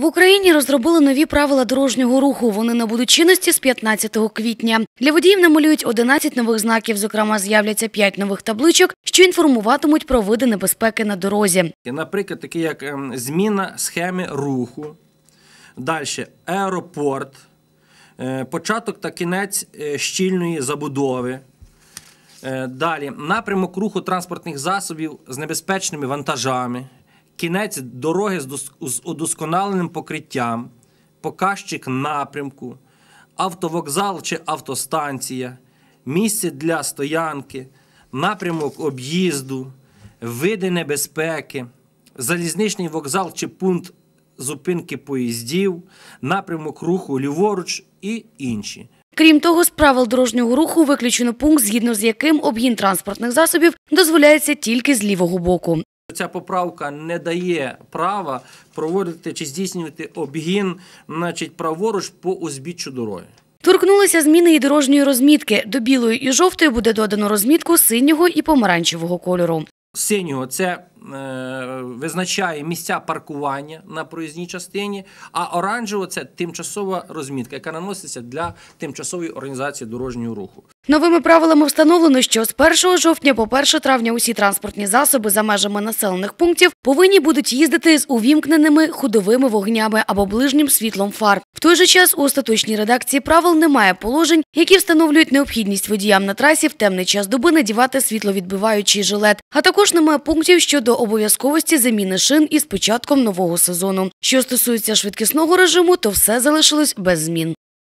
В Україні розробили нові правила дорожнього руху. Вони набудуть чинності з 15 квітня. Для водіїв намалюють 11 нових знаків. Зокрема, з'являться 5 нових табличок, що інформуватимуть про види небезпеки на дорозі. Наприклад, такі як ем, зміна схеми руху, далі аеропорт, е, початок та кінець е, щільної забудови. Е, Далі напрямок руху транспортних засобів з небезпечними вантажами, кінець дороги з дос- з удосконаленим покриттям, показчик напрямку, автовокзал чи автостанція, місце для стоянки, напрямок об'їзду, види небезпеки, залізничний вокзал чи пункт зупинки поїздів, напрямок руху ліворуч і інші. Крім того, з правил дорожнього руху виключено пункт, згідно з яким обгін транспортних засобів дозволяється тільки з лівого боку. Ця поправка не дає права проводити чи здійснювати обгін, значить, праворуч по узбіччю дороги. Торкнулися зміни і дорожньої розмітки. До білої і жовтої буде додано розмітку синього і помаранчевого кольору. Синього це визначає місця паркування на проїзній частині, а оранжево це тимчасова розмітка, яка наноситься для тимчасової організації дорожнього руху. Новими правилами встановлено, що з 1 жовтня по 1 травня усі транспортні засоби за межами населених пунктів повинні будуть їздити з увімкненими ходовими вогнями або ближнім світлом фар. Той же час у остаточній редакції правил немає положень, які встановлюють необхідність водіям на трасі в темний час доби надівати світловідбиваючий жилет. А також немає пунктів щодо обов'язковості заміни шин із початком нового сезону. Що стосується швидкісного режиму, то все залишилось без змін.